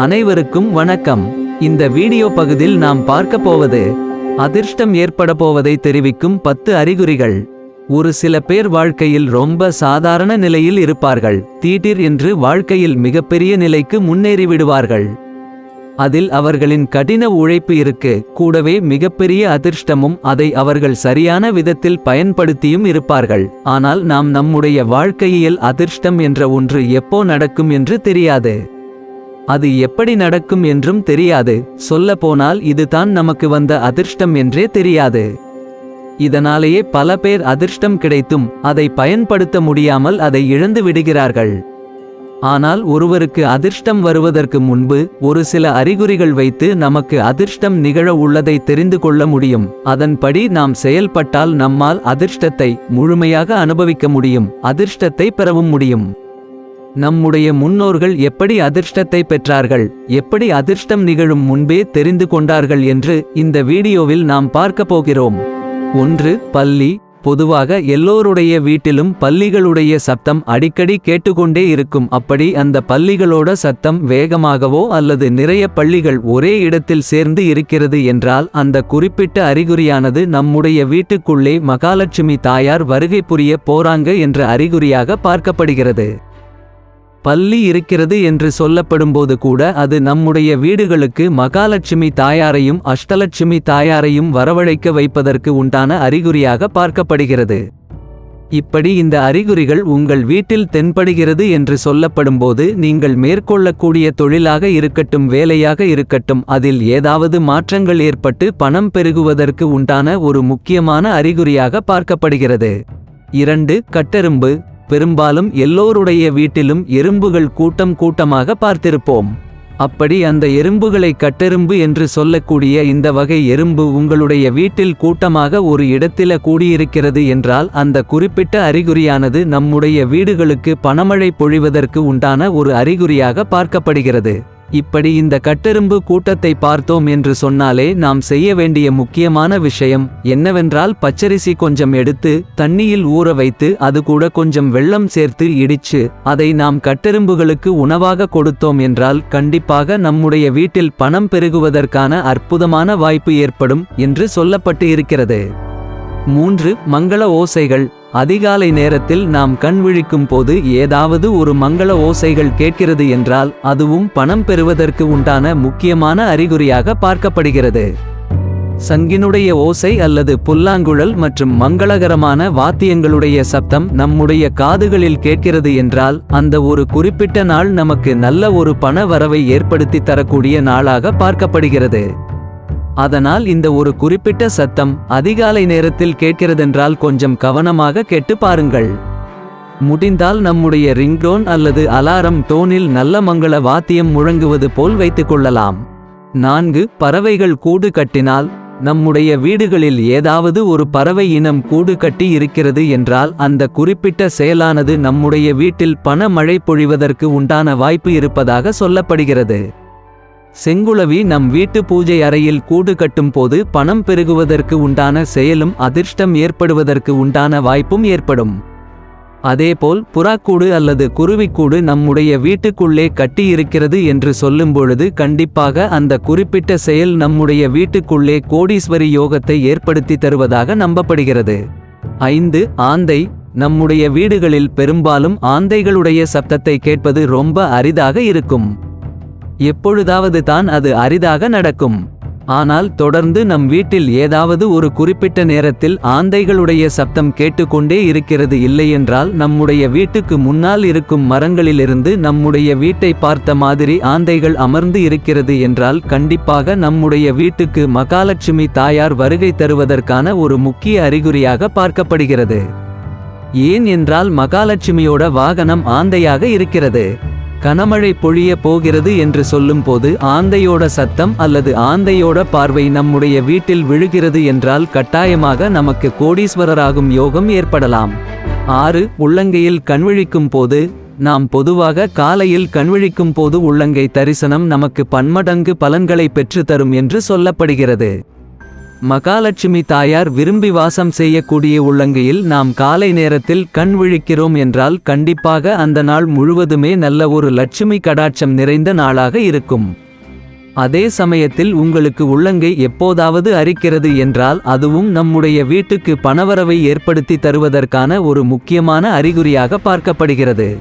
அனைவருக்கும் வணக்கம். இந்த வீடியோ பகுதியில் நாம் பார்க்க போவது அதிர்ஷ்டம் ஏற்பட போவதை தெரிவிக்கும் பத்து அறிகுறிகள். ஒரு சில பேர் வாழ்க்கையில் ரொம்ப சாதாரண நிலையில் இருப்பார்கள். தீட்டிர் என்று வாழ்க்கையில் மிகப்பெரிய நிலைக்கு முன்னேறிவிடுவார்கள் அதில் அவர்களின் கடின உழைப்பு இருக்கு. கூடவே மிகப்பெரிய அதிர்ஷ்டமும் அதை அவர்கள் சரியான விதத்தில் பயன்படுத்தியும் இருப்பார்கள். ஆனால் நாம் நம்முடைய வாழ்க்கையில் அதிர்ஷ்டம் என்ற ஒன்று எப்போ நடக்கும் என்று தெரியாது. அது எப்படி நடக்கும் என்றும் தெரியாது. சொல்லப்போனால் இதுதான் நமக்கு வந்த அதிர்ஷ்டம் என்றே தெரியாது. இதனாலேயே பல பேர் அதிர்ஷ்டம் கிடைத்தும் அதை பயன்படுத்த முடியாமல் அதை இழந்து விடுகிறார்கள். ஆனால் ஒருவருக்கு அதிர்ஷ்டம் வருவதற்கு முன்பு ஒரு சில அறிகுறிகள் வைத்து நமக்கு அதிர்ஷ்டம் நிகழ உள்ளதை தெரிந்து கொள்ள முடியும். அதன்படி நாம் செயல்பட்டால் நம்மால் அதிர்ஷ்டத்தை முழுமையாக அனுபவிக்க முடியும். அதிர்ஷ்டத்தை பெறவும் முடியும். நம்முடைய முன்னோர்கள் எப்படி அதிர்ஷ்டத்தை பெற்றார்கள் எப்படி அதிர்ஷ்டம் நிகழும் முன்பே தெரிந்து கொண்டார்கள் என்று இந்த வீடியோவில் நாம் பார்க்க போகிறோம். ஒன்று பள்ளி. பொதுவாக எல்லோருடைய வீட்டிலும் பள்ளிகளுடைய சத்தம் அடிக்கடி கேட்டுக்கொண்டே இருக்கும். அப்படி அந்த பள்ளிகளோட சத்தம் வேகமாகவோ அல்லது நிறைய பள்ளிகள் ஒரே இடத்தில் சேர்ந்து இருக்கிறது என்றால் அந்த குறிப்பிட்ட அறிகுறியானது நம்முடைய வீட்டுக்குள்ளே மகாலட்சுமி தாயார் வருகை புரிய போறாங்க என்ற அறிகுறியாக பார்க்கப்படுகிறது. பள்ளி இருக்கிறது என்று சொல்லப்படும்போது கூட அது நம்முடைய வீடுகளுக்கு மகாலட்சுமி தாயாரையும் அஷ்டலட்சுமி தாயாரையும் வரவழைக்க வைப்பதற்கு உண்டான அறிகுறியாக பார்க்கப்படுகிறது. இப்படி இந்த அறிகுறிகள் உங்கள் வீட்டில் தென்படுகிறது என்று சொல்லப்படும்போது நீங்கள் மேற்கொள்ளக்கூடிய தொழிலாக இருக்கட்டும் வேலையாக இருக்கட்டும் அதில் ஏதாவது மாற்றங்கள் ஏற்பட்டு பணம் பெருகுவதற்கு உண்டான ஒரு முக்கியமான அறிகுறியாக பார்க்கப்படுகிறது. இரண்டு கட்டெரும்பு. பெரும்பாலும் எல்லோருடைய வீட்டிலும் எறும்புகள் கூட்டம் கூட்டமாக பார்த்திருப்போம். அப்படி அந்த எறும்புகளை கட்டெரும்பு என்று சொல்லக்கூடிய இந்த வகை எறும்பு உங்களுடைய வீட்டில் கூட்டமாக ஒரு இடத்தில கூடியிருக்கிறது என்றால் அந்த குறிப்பிட்ட அறிகுறியானது நம்முடைய வீடுகளுக்கு பணமழை பொழிவதற்கு உண்டான ஒரு அறிகுறியாக பார்க்கப்படுகிறது. இப்படி இந்த கட்டெரும்பு கூட்டத்தை பார்த்தோம் என்று சொன்னாலே நாம் செய்ய வேண்டிய முக்கியமான விஷயம் என்னவென்றால் பச்சரிசி கொஞ்சம் எடுத்து தண்ணியில் ஊற வைத்து அது கூட கொஞ்சம் வெள்ளம் சேர்த்து இடிச்சு அதை நாம் கட்டெரும்புகளுக்கு உணவாக கொடுத்தோம் என்றால் கண்டிப்பாக நம்முடைய வீட்டில் பணம் பெருகுவதற்கான அற்புதமான வாய்ப்பு ஏற்படும் என்று சொல்லப்பட்டு இருக்கிறது. மூன்று மங்கள ஓசைகள். அதிகாலை நேரத்தில் நாம் கண் விழிக்கும் போது ஏதாவது ஒரு மங்கள ஓசைகள் கேட்கிறது என்றால் அதுவும் பணம் பெறுவதற்கு உண்டான முக்கியமான அறிகுறியாக பார்க்கப்படுகிறது. சங்கினுடைய ஓசை அல்லது புல்லாங்குழல் மற்றும் மங்களகரமான வாத்தியங்களுடைய சப்தம் நம்முடைய காதுகளில் கேட்கிறது என்றால் அந்த ஒரு குறிப்பிட்ட நாள் நமக்கு நல்ல ஒரு பண வரவை ஏற்படுத்தி தரக்கூடிய நாளாக பார்க்கப்படுகிறது. அதனால் இந்த ஒரு குறிப்பிட்ட சத்தம் அதிகாலை நேரத்தில் கேட்கிறதென்றால் கொஞ்சம் கவனமாக கேட்டு பாருங்கள். முடிந்தால் நம்முடைய ரிங்டோன் அல்லது அலாரம் டோனில் நல்ல மங்கள வாத்தியம் முழங்குவது போல் வைத்துக் கொள்ளலாம். நான்கு பறவைகள் கூடு கட்டினால் நம்முடைய வீடுகளில் ஏதாவது ஒரு பறவை இனம் கூடு கட்டி இருக்கிறது என்றால் அந்த குறிப்பிட்ட செயலானது நம்முடைய வீட்டில் பண மழை பொழிவதற்கு உண்டான வாய்ப்பு இருப்பதாக சொல்லப்படுகிறது. செங்குளவி நம் வீட்டு பூஜை அறையில் கூடு கட்டும் போது பணம் பெருகுவதற்கு உண்டான செயலும் அதிர்ஷ்டம் ஏற்படுவதற்கு உண்டான வாய்ப்பும் ஏற்படும். அதேபோல் புறாக்கூடு அல்லது குருவிக்கூடு நம்முடைய வீட்டுக்குள்ளே கட்டியிருக்கிறது என்று சொல்லும்பொழுது கண்டிப்பாக அந்த குறிப்பிட்ட செயல் நம்முடைய வீட்டுக்குள்ளே கோடீஸ்வரி யோகத்தை ஏற்படுத்தி தருவதாக நம்பப்படுகிறது. ஐந்து ஆந்தை. நம்முடைய வீடுகளில் பெரும்பாலும் ஆந்தைகளுடைய சப்தத்தை கேட்பது ரொம்ப அரிதாக இருக்கும். எப்பொழுதாவது தான் அது அரிதாக நடக்கும். ஆனால் தொடர்ந்து நம் வீட்டில் ஏதாவது ஒரு குறிப்பிட்ட நேரத்தில் ஆந்தைகளுடைய சப்தம் கேட்டுக்கொண்டே இருக்கிறது இல்லையென்றால் நம்முடைய வீட்டுக்கு முன்னால் இருக்கும் மரங்களிலிருந்து நம்முடைய வீட்டை பார்த்த மாதிரி ஆந்தைகள் அமர்ந்து இருக்கிறது என்றால் கண்டிப்பாக நம்முடைய வீட்டுக்கு மகாலட்சுமி தாயார் வருகை தருவதற்கான ஒரு முக்கிய அறிகுறியாக பார்க்கப்படுகிறது. ஏன் என்றால் மகாலட்சுமியோட வாகனம் ஆந்தையாக இருக்கிறது. கனமழை பொழிய போகிறது என்று சொல்லும்போது ஆந்தையோட சத்தம் அல்லது ஆந்தையோட பார்வை நம்முடைய வீட்டில் விழுகிறது என்றால் கட்டாயமாக நமக்கு கோடீஸ்வரராகும் யோகம் ஏற்படலாம். ஆறு உள்ளங்கையில் கண்விழிக்கும் போது நாம் பொதுவாக காலையில் கண்விழிக்கும் போது உள்ளங்கை தரிசனம் நமக்கு பன்மடங்கு பலன்களை பெற்று தரும் என்று சொல்லப்படுகிறது. மகாலட்சுமி தாயார் விரும்பி வாசம் செய்யக்கூடிய உள்ளங்கையில் நாம் காலை நேரத்தில் கண் விழிக்கிறோம் என்றால் கண்டிப்பாக அந்த நாள் முழுவதுமே நல்ல ஒரு லட்சுமி கடாட்சம் நிறைந்த நாளாக இருக்கும். அதே சமயத்தில் உங்களுக்கு உள்ளங்கை எப்போதாவது அரிக்கிறது என்றால் அதுவும் நம்முடைய வீட்டுக்கு பணவரவை ஏற்படுத்தி தருவதற்கான ஒரு முக்கியமான அறிகுறியாக பார்க்கப்படுகிறது.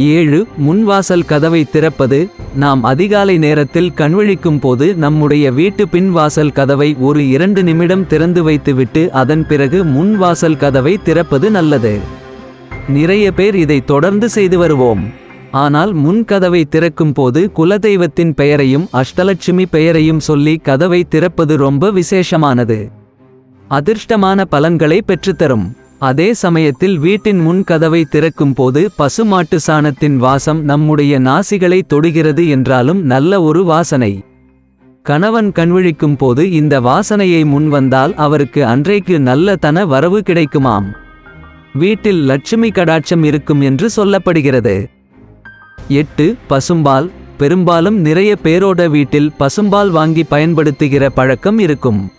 ஏழு முன்வாசல் கதவை திறப்பது நாம் அதிகாலை நேரத்தில் கண்விழிக்கும் போது நம்முடைய வீட்டு பின்வாசல் கதவை ஒரு இரண்டு நிமிடம் திறந்து வைத்துவிட்டு அதன் பிறகு முன்வாசல் கதவை திறப்பது நல்லது. நிறைய பேர் இதை தொடர்ந்து செய்து வருவோம். ஆனால் முன் கதவை திறக்கும் போது குலதெய்வத்தின் பெயரையும் அஷ்டலட்சுமி பெயரையும் சொல்லி கதவை திறப்பது ரொம்ப விசேஷமானது. அதிர்ஷ்டமான பலன்களை பெற்றுத்தரும். அதே சமயத்தில் வீட்டின் முன் கதவை திறக்கும் போது பசுமாட்டு சாணத்தின் வாசம் நம்முடைய நாசிகளை தொடுகிறது என்றாலும் நல்ல ஒரு வாசனை. கணவன் கண்விழிக்கும் போது இந்த வாசனையை முன் வந்தால் அவருக்கு அன்றைக்கு நல்ல தன வரவு கிடைக்குமாம். வீட்டில் லட்சுமி கடாட்சம் இருக்கும் என்று சொல்லப்படுகிறது. எட்டு பசும்பால். பெரும்பாலும் நிறைய பேரோட வீட்டில் பசும்பால் வாங்கி பயன்படுத்துகிற பழக்கம் இருக்கும்.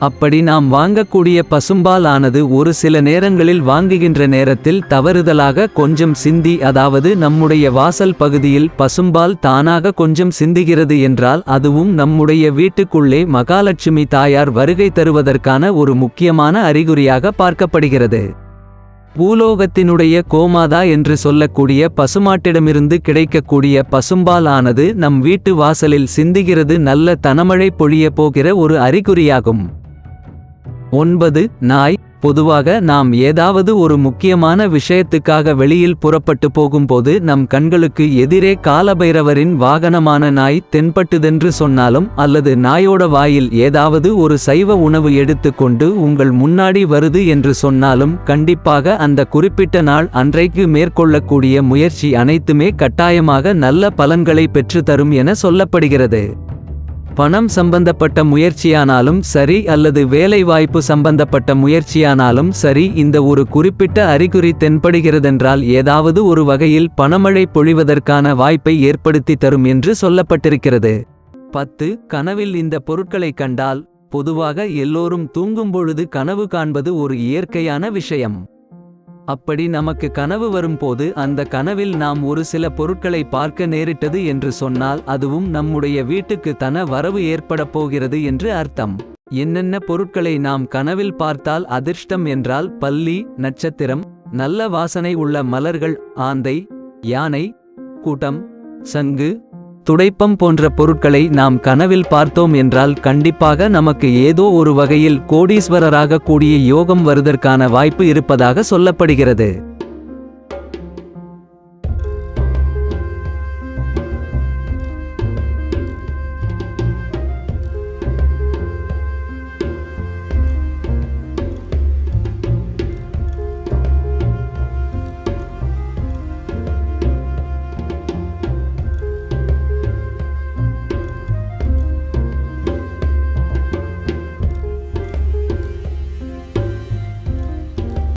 அப்படி நாம் வாங்கக்கூடிய பசும்பால் ஆனது ஒரு சில நேரங்களில் வாங்குகின்ற நேரத்தில் தவறுதலாக கொஞ்சம் சிந்தி அதாவது நம்முடைய வாசல் பகுதியில் பசும்பால் தானாக கொஞ்சம் சிந்துகிறது என்றால் அதுவும் நம்முடைய வீட்டுக்குள்ளே மகாலட்சுமி தாயார் வருகை தருவதற்கான ஒரு முக்கியமான அறிகுறியாக பார்க்கப்படுகிறது. பூலோகத்தினுடைய கோமாதா என்று சொல்லக்கூடிய பசுமாட்டிடமிருந்து கிடைக்கக்கூடிய பசும்பால் ஆனது நம் வீட்டு வாசலில் சிந்துகிறது நல்ல தனமழை பொழிய போகிற ஒரு அறிகுறியாகும். ஒன்பது நாய். பொதுவாக நாம் ஏதாவது ஒரு முக்கியமான விஷயத்துக்காக வெளியில் புறப்பட்டு போகும்போது நம் கண்களுக்கு எதிரே காலபைரவரின் வாகனமான நாய் தென்பட்டுதென்று சொன்னாலும் அல்லது நாயோட வாயில் ஏதாவது ஒரு சைவ உணவு எடுத்துக்கொண்டு உங்கள் முன்னாடி வருது என்று சொன்னாலும் கண்டிப்பாக அந்த குறிப்பிட்ட நாள் அன்றைக்கு மேற்கொள்ளக்கூடிய முயற்சி அனைத்துமே கட்டாயமாக நல்ல பலன்களை பெற்றுத்தரும் என சொல்லப்படுகிறது. பணம் சம்பந்தப்பட்ட முயற்சியானாலும் சரி அல்லது வேலைவாய்ப்பு சம்பந்தப்பட்ட முயற்சியானாலும் சரி இந்த ஒரு குறிப்பிட்ட அறிகுறி தென்படுகிறதென்றால் ஏதாவது ஒரு வகையில் பணமழை பொழிவதற்கான வாய்ப்பை ஏற்படுத்தி தரும் என்று சொல்லப்பட்டிருக்கிறது. பத்து கனவில் இந்த பொருட்களை கண்டால் பொதுவாக எல்லோரும் தூங்கும் பொழுது கனவு காண்பது ஒரு இயற்கையான விஷயம். அப்படி நமக்கு கனவு வரும்போது அந்த கனவில் நாம் ஒரு சில பொருட்களை பார்க்க நேரிட்டது என்று சொன்னால் அதுவும் நம்முடைய வீட்டுக்கு தன வரவு ஏற்படப் போகிறது என்று அர்த்தம். என்னென்ன பொருட்களை நாம் கனவில் பார்த்தால் அதிர்ஷ்டம் என்றால் பல்லி நட்சத்திரம் நல்ல வாசனை உள்ள மலர்கள் ஆந்தை யானை கூட்டம் சங்கு துடைப்பம் போன்ற பொருட்களை நாம் கனவில் பார்த்தோம் என்றால் கண்டிப்பாக நமக்கு ஏதோ ஒரு வகையில் கோடீஸ்வரராக கூடிய யோகம் வருதற்கான வாய்ப்பு இருப்பதாக சொல்லப்படுகிறது.